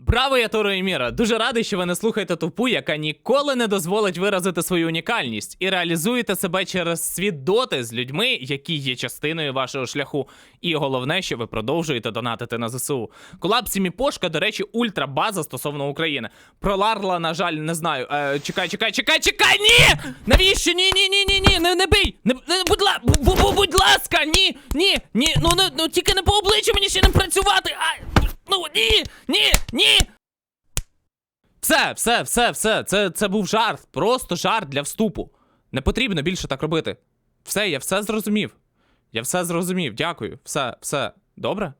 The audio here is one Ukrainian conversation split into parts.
Браво, я Торо і Міра! Дуже радий, що ви не слухаєте тупу, яка ніколи не дозволить виразити свою унікальність і реалізуєте себе через світ доти з людьми, які є частиною вашого шляху. І головне, що ви продовжуєте донатити на ЗСУ. Колаб Сіміпошка, до речі, ультрабаза стосовно України. Про Ларла, на жаль, не знаю. Е, чекай, чекай, чекай, чекай! Ні! Навіщо? Ні, ні, ні, ні, ні, не, не бий! Не, не, будь, ла, бу, бу, будь ласка, ні, ні, ні, ну, ну, ну тільки не по обличчю мені ще не працювати! Ай! Ну ні, ні, ні. Все, все, все, все. Це, це був жарт. Просто жарт для вступу. Не потрібно більше так робити. Все, я все зрозумів. Я все зрозумів. Дякую. Все, все. Добре?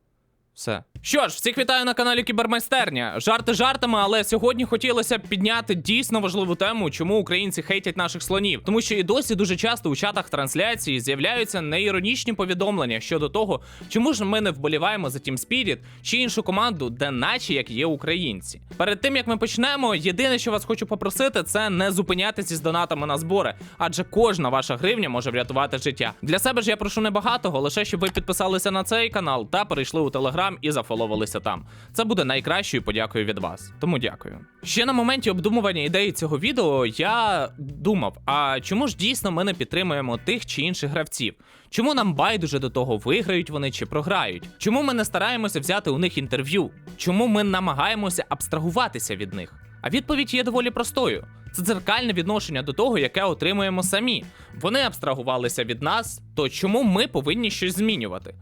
Все. Що ж, всіх вітаю на каналі Кібермайстерня. Жарти жартами, але сьогодні хотілося б підняти дійсно важливу тему, чому українці хейтять наших слонів. Тому що і досі дуже часто у чатах трансляції з'являються неіронічні повідомлення щодо того, чому ж ми не вболіваємо за Team Spirit чи іншу команду, де наче як є українці. Перед тим як ми почнемо, єдине, що вас хочу попросити, це не зупинятися з донатами на збори, адже кожна ваша гривня може врятувати життя. Для себе ж я прошу небагатого, лише щоб ви підписалися на цей канал та перейшли у телеграм і зафоловилися там. Це буде найкращою подякою від вас. Тому дякую. Ще на моменті обдумування ідеї цього відео я думав: а чому ж дійсно ми не підтримуємо тих чи інших гравців? Чому нам байдуже до того, виграють вони чи програють? Чому ми не стараємося взяти у них інтерв'ю? Чому ми намагаємося абстрагуватися від них? А відповідь є доволі простою: це дзеркальне відношення до того, яке отримуємо самі. Вони абстрагувалися від нас, то чому ми повинні щось змінювати?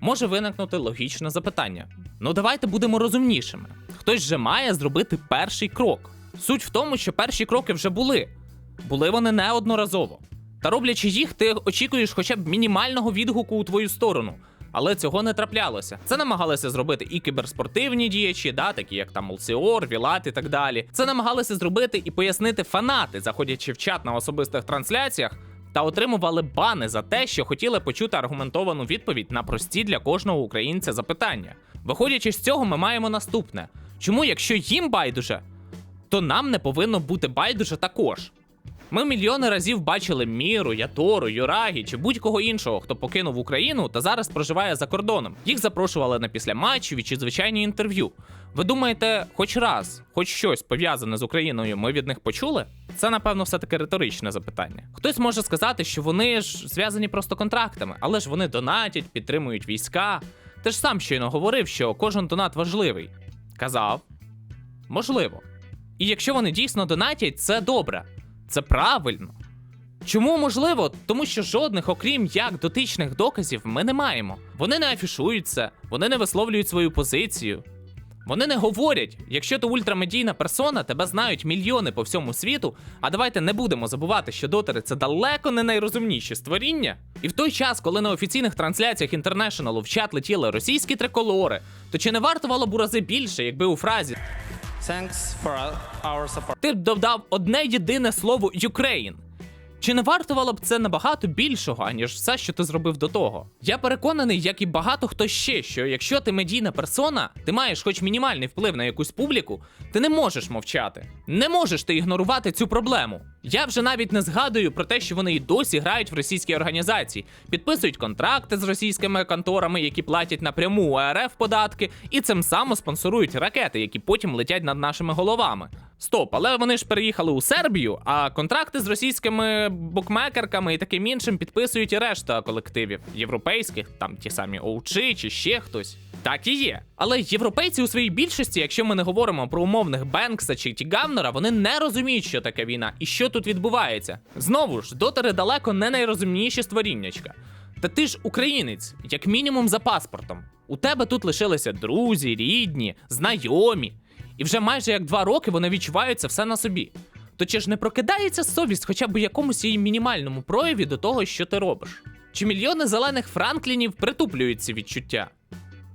Може виникнути логічне запитання. Ну давайте будемо розумнішими. Хтось же має зробити перший крок. Суть в тому, що перші кроки вже були. Були вони неодноразово. Та роблячи їх, ти очікуєш хоча б мінімального відгуку у твою сторону. Але цього не траплялося. Це намагалися зробити і кіберспортивні діячі, да, такі як там Олсіор, Вілат і так далі. Це намагалися зробити і пояснити фанати, заходячи в чат на особистих трансляціях, та отримували бани за те, що хотіли почути аргументовану відповідь на прості для кожного українця запитання. Виходячи з цього, ми маємо наступне: чому, якщо їм байдуже, то нам не повинно бути байдуже також. Ми мільйони разів бачили Міру, Ятору, Юрагі чи будь-кого іншого, хто покинув Україну та зараз проживає за кордоном. Їх запрошували на післяматчеві чи звичайні інтерв'ю. Ви думаєте, хоч раз, хоч щось пов'язане з Україною, ми від них почули? Це, напевно, все-таки риторичне запитання. Хтось може сказати, що вони ж зв'язані просто контрактами, але ж вони донатять, підтримують війська. Ти ж сам щойно говорив, що кожен донат важливий. Казав, можливо. І якщо вони дійсно донатять, це добре. Це правильно. Чому можливо? Тому що жодних, окрім як дотичних доказів, ми не маємо. Вони не афішуються, вони не висловлюють свою позицію. Вони не говорять, якщо ти ультрамедійна персона, тебе знають мільйони по всьому світу. А давайте не будемо забувати, що дотери це далеко не найрозумніші створіння. І в той час, коли на офіційних трансляціях інтернешналу в чат летіли російські триколори, то чи не вартувало б у рази більше, якби у фразі Thanks for our support. ти додав одне єдине слово Ukraine. Чи не вартувало б це набагато більшого, аніж все, що ти зробив до того? Я переконаний, як і багато хто ще, що якщо ти медійна персона, ти маєш хоч мінімальний вплив на якусь публіку, ти не можеш мовчати. Не можеш ти ігнорувати цю проблему. Я вже навіть не згадую про те, що вони і досі грають в російські організації, підписують контракти з російськими конторами, які платять напряму у РФ податки, і цим самим спонсорують ракети, які потім летять над нашими головами. Стоп, але вони ж переїхали у Сербію, а контракти з російськими букмекерками і таким іншим підписують і решта колективів європейських, там ті самі Оучи чи ще хтось. Так і є. Але європейці у своїй більшості, якщо ми не говоримо про умовних Бенкса чи Тігавнера, вони не розуміють, що таке війна і що тут відбувається. Знову ж, дотери далеко не найрозумніші створіннячка. Та ти ж українець, як мінімум за паспортом. У тебе тут лишилися друзі, рідні, знайомі. І вже майже як два роки вони відчувають це все на собі. То чи ж не прокидається совість хоча б у якомусь її мінімальному прояві до того, що ти робиш? Чи мільйони зелених франклінів притуплюють ці відчуття?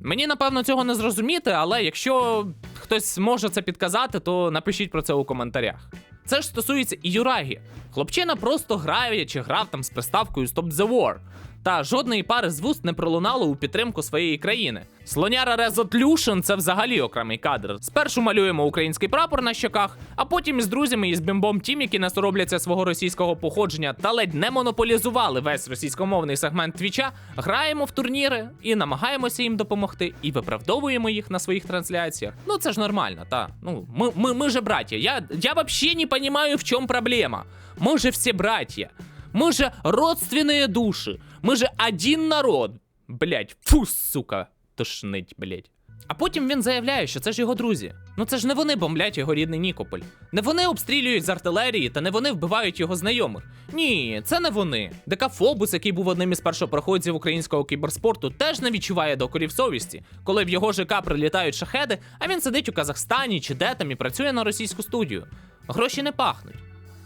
Мені напевно цього не зрозуміти, але якщо хтось може це підказати, то напишіть про це у коментарях. Це ж стосується і Юрагі. Хлопчина просто грає чи грав там з приставкою Stop the War. Та жодної пари з вуст не пролунало у підтримку своєї країни. Слоняра Resolution – це взагалі окремий кадр. Спершу малюємо український прапор на щоках, а потім із друзями із бімбом тім, які не соробляться свого російського походження та ледь не монополізували весь російськомовний сегмент твіча, граємо в турніри і намагаємося їм допомогти, і виправдовуємо їх на своїх трансляціях. Ну це ж нормально, та ну ми, ми, ми же братья. Я, я вообще не понимаю, в чем проблема. Мы же все братья. Мы же родственные души. Мы же один народ. Блять, фу, сука, тошнить, блять. А потім він заявляє, що це ж його друзі. Ну це ж не вони бомблять його рідний Нікополь. Не вони обстрілюють з артилерії, та не вони вбивають його знайомих. Ні, це не вони. Декафобус, який був одним із першопроходців українського кіберспорту, теж не відчуває докорів совісті, коли в його ЖК прилітають шахеди, а він сидить у Казахстані чи де там і працює на російську студію. Гроші не пахнуть.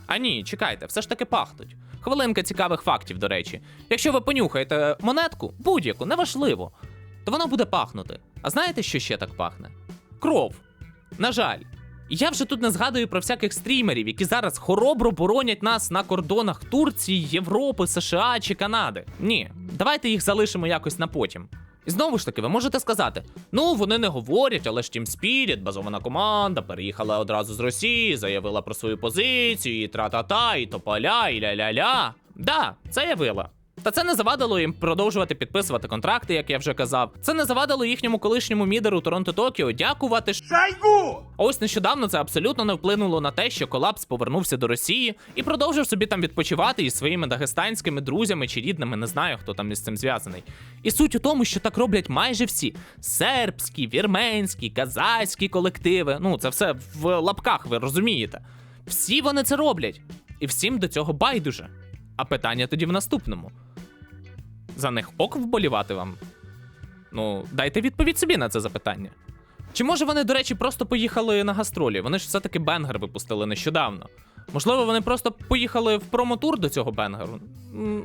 А ні, чекайте, все ж таки пахнуть. Хвилинка цікавих фактів, до речі. Якщо ви понюхаєте монетку, будь-яку, неважливо, то вона буде пахнути. А знаєте, що ще так пахне? Кров. На жаль. Я вже тут не згадую про всяких стрімерів, які зараз хоробро боронять нас на кордонах Турції, Європи, США чи Канади. Ні, давайте їх залишимо якось на потім. І знову ж таки, ви можете сказати: ну вони не говорять, але ж Team Spirit, базована команда, переїхала одразу з Росії, заявила про свою позицію, і тра-та-та, і тополя, і ля-ля-ля. Да, це явила. Та це не завадило їм продовжувати підписувати контракти, як я вже казав. Це не завадило їхньому колишньому мідеру Торонто Токіо дякувати Шайгу! А ось нещодавно це абсолютно не вплинуло на те, що колапс повернувся до Росії і продовжив собі там відпочивати із своїми дагестанськими друзями чи рідними, не знаю, хто там із цим зв'язаний. І суть у тому, що так роблять майже всі: сербські, вірменські, казахські колективи. Ну, це все в лапках, ви розумієте. Всі вони це роблять, і всім до цього байдуже. А питання тоді в наступному: за них ок вболівати вам? Ну, дайте відповідь собі на це запитання. Чи може вони, до речі, просто поїхали на гастролі? Вони ж все-таки бенгер випустили нещодавно. Можливо, вони просто поїхали в промотур до цього бенгеру.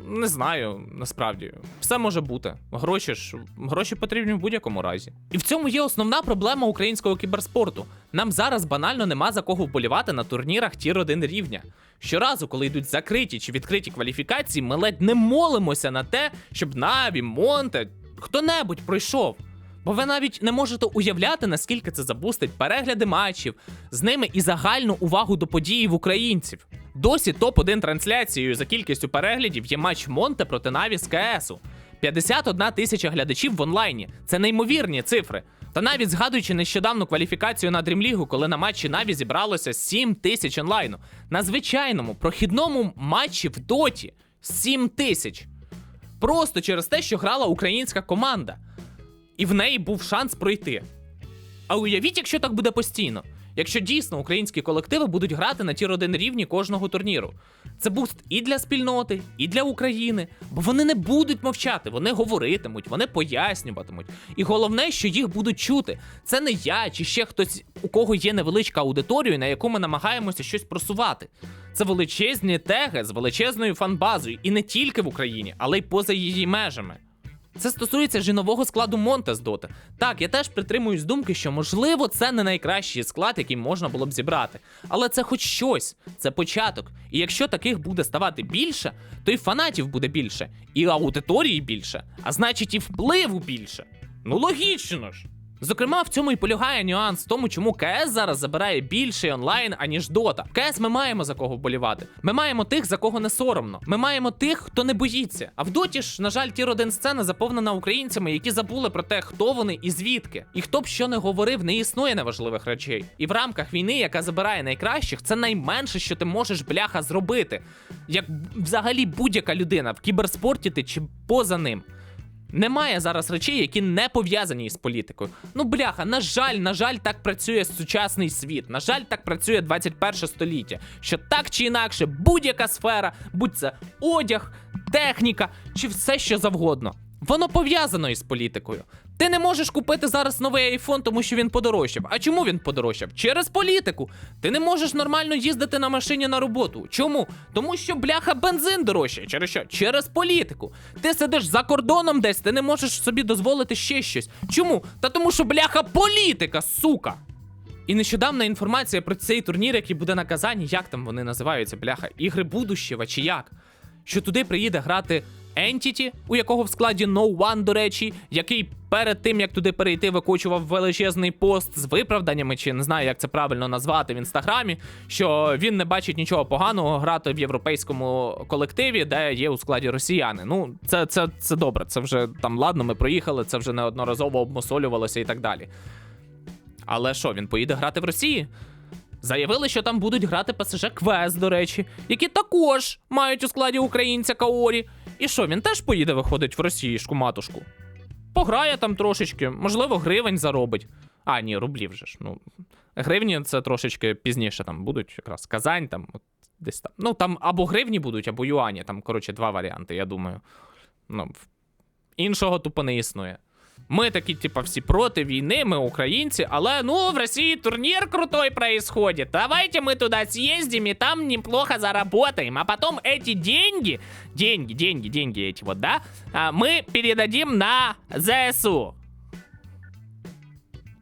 Не знаю, насправді. Все може бути. Гроші ж гроші потрібні в будь-якому разі. І в цьому є основна проблема українського кіберспорту. Нам зараз банально нема за кого вболівати на турнірах тір 1 рівня. Щоразу, коли йдуть закриті чи відкриті кваліфікації, ми ледь не молимося на те, щоб Наві, Монте, хто-небудь пройшов. Бо ви навіть не можете уявляти, наскільки це забустить перегляди матчів, з ними і загальну увагу до події в українців. Досі топ-1 трансляцією за кількістю переглядів є матч Монте проти Наві з КСу. 51 тисяча глядачів в онлайні. Це неймовірні цифри. Та навіть згадуючи нещодавну кваліфікацію на Дрімлігу, коли на матчі Наві зібралося 7 тисяч онлайну. На звичайному прохідному матчі в Доті 7 тисяч. Просто через те, що грала українська команда і в неї був шанс пройти. А уявіть, якщо так буде постійно. Якщо дійсно українські колективи будуть грати на тір 1 рівні кожного турніру. Це буст і для спільноти, і для України, бо вони не будуть мовчати, вони говоритимуть, вони пояснюватимуть. І головне, що їх будуть чути. Це не я чи ще хтось, у кого є невеличка аудиторія, на яку ми намагаємося щось просувати. Це величезні теги з величезною фанбазою, і не тільки в Україні, але й поза її межами. Це стосується жінового складу Монте з Доти. Так, я теж притримуюсь думки, що можливо це не найкращий склад, який можна було б зібрати. Але це хоч щось, це початок. І якщо таких буде ставати більше, то і фанатів буде більше, і аудиторії більше, а значить і впливу більше. Ну логічно ж. Зокрема, в цьому і полягає нюанс в тому, чому КС зараз забирає більший онлайн, аніж Дота. В КС ми маємо за кого вболівати. Ми маємо тих, за кого не соромно. Ми маємо тих, хто не боїться. А в Доті ж, на жаль, тір 1 сцена заповнена українцями, які забули про те, хто вони і звідки. І хто б що не говорив, не існує неважливих речей. І в рамках війни, яка забирає найкращих, це найменше, що ти можеш бляха зробити. Як взагалі будь-яка людина в кіберспорті ти чи поза ним. Немає зараз речей, які не пов'язані із політикою. Ну, бляха, на жаль, на жаль, так працює сучасний світ. На жаль, так працює 21 століття. Що так чи інакше, будь-яка сфера, будь це одяг, техніка чи все що завгодно. Воно пов'язано із політикою. Ти не можеш купити зараз новий айфон, тому що він подорожчав. А чому він подорожчав? Через політику. Ти не можеш нормально їздити на машині на роботу. Чому? Тому що бляха бензин дорожчає. Через що? Через політику. Ти сидиш за кордоном десь, ти не можеш собі дозволити ще щось. Чому? Та тому що бляха політика, сука. І нещодавна інформація про цей турнір, який буде на Казані, як там вони називаються, бляха, ігри будущего чи як? Що туди приїде грати Entity, у якого в складі No One, до речі, який перед тим як туди перейти, викочував величезний пост з виправданнями, чи не знаю, як це правильно назвати в інстаграмі, що він не бачить нічого поганого грати в європейському колективі, де є у складі росіяни. Ну, це, це, це добре. Це вже там ладно, ми проїхали, це вже неодноразово обмосолювалося і так далі. Але що, він поїде грати в Росії? Заявили, що там будуть грати ПСЖ Квест, до речі, які також мають у складі українця Каорі. І що, він теж поїде виходить в Росіюшку матушку? Пограє там трошечки, можливо, гривень заробить. А, ні, рублів же ж. Ну, гривні це трошечки пізніше там будуть, якраз Казань, там, от, десь там. Ну, там або гривні будуть, або юані. Там, коротше, два варіанти, я думаю. Ну, іншого тупо не існує. Ми такі, типа, всі проти війни, ми українці, але ну в России турнир крутой происходит. Давайте мы туда съездим и там неплохо заработаем. А потом эти деньги, деньги, деньги, деньги эти вот, да, а, мы передадим на ЗСУ.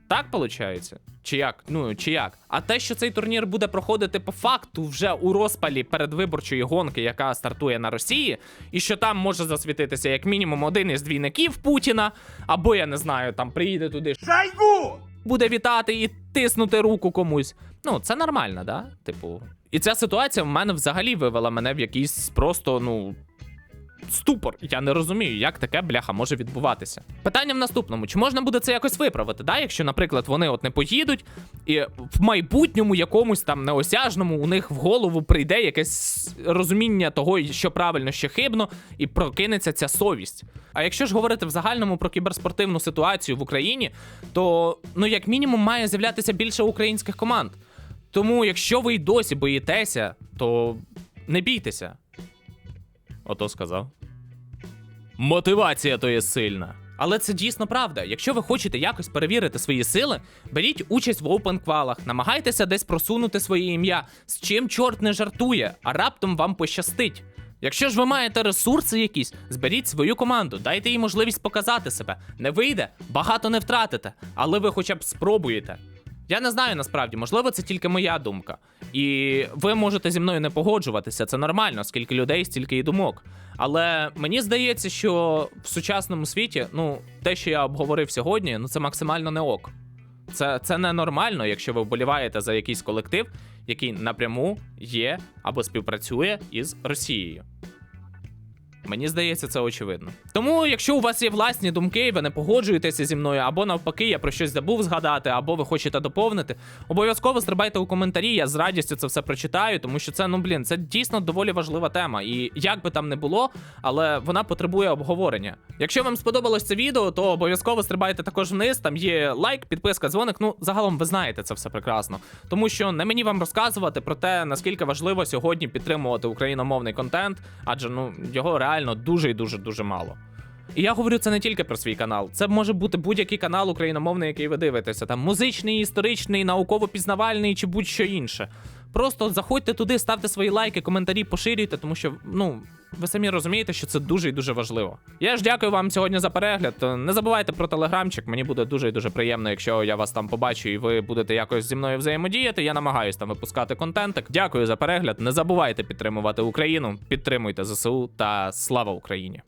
Так получається? Чи як? Ну, чи як? А те, що цей турнір буде проходити по факту вже у розпалі передвиборчої гонки, яка стартує на Росії, і що там може засвітитися як мінімум один із двійників Путіна, або я не знаю, там приїде туди Шойгу! буде вітати і тиснути руку комусь. Ну, це нормально, да? Типу. І ця ситуація в мене взагалі вивела мене в якийсь просто, ну, ступор. Я не розумію, як таке бляха може відбуватися. Питання в наступному: чи можна буде це якось виправити? Да? Якщо, наприклад, вони от не поїдуть, і в майбутньому якомусь там неосяжному у них в голову прийде якесь розуміння того, що правильно, що хибно, і прокинеться ця совість. А якщо ж говорити в загальному про кіберспортивну ситуацію в Україні, то ну як мінімум має з'являтися більше українських команд. Тому, якщо ви й досі боїтеся, то не бійтеся. Ото сказав. Мотивація то є сильна. Але це дійсно правда. Якщо ви хочете якось перевірити свої сили, беріть участь в опенквалах, намагайтеся десь просунути своє ім'я, з чим чорт не жартує, а раптом вам пощастить. Якщо ж ви маєте ресурси якісь, зберіть свою команду, дайте їй можливість показати себе. Не вийде, багато не втратите, але ви хоча б спробуєте. Я не знаю насправді, можливо, це тільки моя думка. І ви можете зі мною не погоджуватися, це нормально, скільки людей, стільки і думок. Але мені здається, що в сучасному світі, ну, те, що я обговорив сьогодні, ну це максимально не ок. Це, це ненормально, якщо ви вболіваєте за якийсь колектив, який напряму є або співпрацює із Росією. Мені здається, це очевидно. Тому, якщо у вас є власні думки, ви не погоджуєтеся зі мною, або навпаки, я про щось забув згадати, або ви хочете доповнити, обов'язково стрибайте у коментарі. Я з радістю це все прочитаю, тому що це, ну блін, це дійсно доволі важлива тема. І як би там не було, але вона потребує обговорення. Якщо вам сподобалось це відео, то обов'язково стрибайте також вниз. Там є лайк, підписка, дзвоник. Ну, загалом ви знаєте це все прекрасно. Тому що не мені вам розказувати про те, наскільки важливо сьогодні підтримувати україномовний контент, адже ну його реально дуже і дуже дуже мало. І я говорю це не тільки про свій канал. Це може бути будь-який канал україномовний, який ви дивитеся. Там музичний, історичний, науково-пізнавальний чи будь-що інше. Просто заходьте туди, ставте свої лайки, коментарі, поширюйте, тому що ну. Ви самі розумієте, що це дуже і дуже важливо. Я ж дякую вам сьогодні за перегляд. Не забувайте про телеграмчик. Мені буде дуже і дуже приємно, якщо я вас там побачу і ви будете якось зі мною взаємодіяти. Я намагаюсь там випускати контентик. Дякую за перегляд. Не забувайте підтримувати Україну, підтримуйте ЗСУ та слава Україні!